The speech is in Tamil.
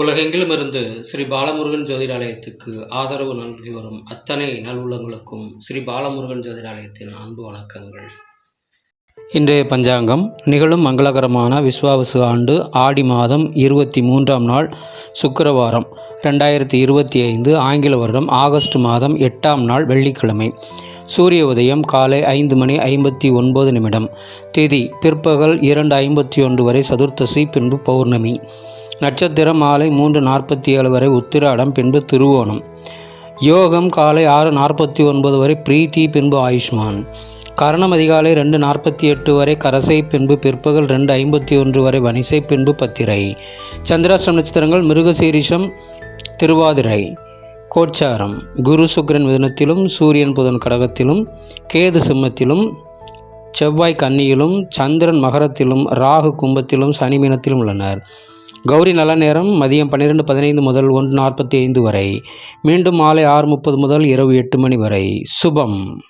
உலகெங்கிலும் இருந்து ஸ்ரீ பாலமுருகன் ஜோதிடாலயத்துக்கு ஆதரவு நல்கி வரும் அத்தனை நல்வுள்ளங்களுக்கும் ஸ்ரீ பாலமுருகன் ஜோதிடாலயத்தின் அன்பு வணக்கங்கள். இன்றைய பஞ்சாங்கம் நிகழும் மங்களகரமான விஸ்வாவசு ஆண்டு ஆடி மாதம் இருபத்தி மூன்றாம் நாள் சுக்கரவாரம் ரெண்டாயிரத்தி இருபத்தி ஐந்து ஆங்கில வருடம் ஆகஸ்ட் மாதம் எட்டாம் நாள் வெள்ளிக்கிழமை. சூரிய உதயம் காலை ஐந்து மணி ஐம்பத்தி ஒன்பது நிமிடம். திதி பிற்பகல் இரண்டு ஐம்பத்தி ஒன்று வரை சதுர்த்தசி பின்பு பௌர்ணமி. நட்சத்திரம் மாலை மூன்று நாற்பத்தி ஏழு வரை உத்திராடம் பின்பு திருவோணம். யோகம் காலை ஆறு நாற்பத்தி ஒன்பது வரை பிரீத்தி பின்பு ஆயுஷ்மான். கரணம் அதிகாலை ரெண்டு நாற்பத்தி எட்டு வரை கரசை பின்பு பிற்பகல் ரெண்டு ஐம்பத்தி ஒன்று வரை வனிசை பின்பு பத்திரை. சந்திராஷ்டம் நட்சத்திரங்கள் மிருகசீரிஷம் திருவாதிரை. கோச்சாரம் குரு சுக்கிரன் மிதுனத்திலும் சூரியன் புதன் கடகத்திலும் கேது சிம்மத்திலும் செவ்வாய் கன்னியிலும் சந்திரன் மகரத்திலும் ராகு கும்பத்திலும் சனி மீனத்திலும் உள்ளனர். கௌரி நல்ல நேரம் மதியம் பன்னிரெண்டு பதினைந்து முதல் ஒன்று நாற்பத்தி ஐந்து வரை. மீண்டும் மாலை ஆறு முப்பது முதல் இரவு எட்டு மணி வரை. சுபம்.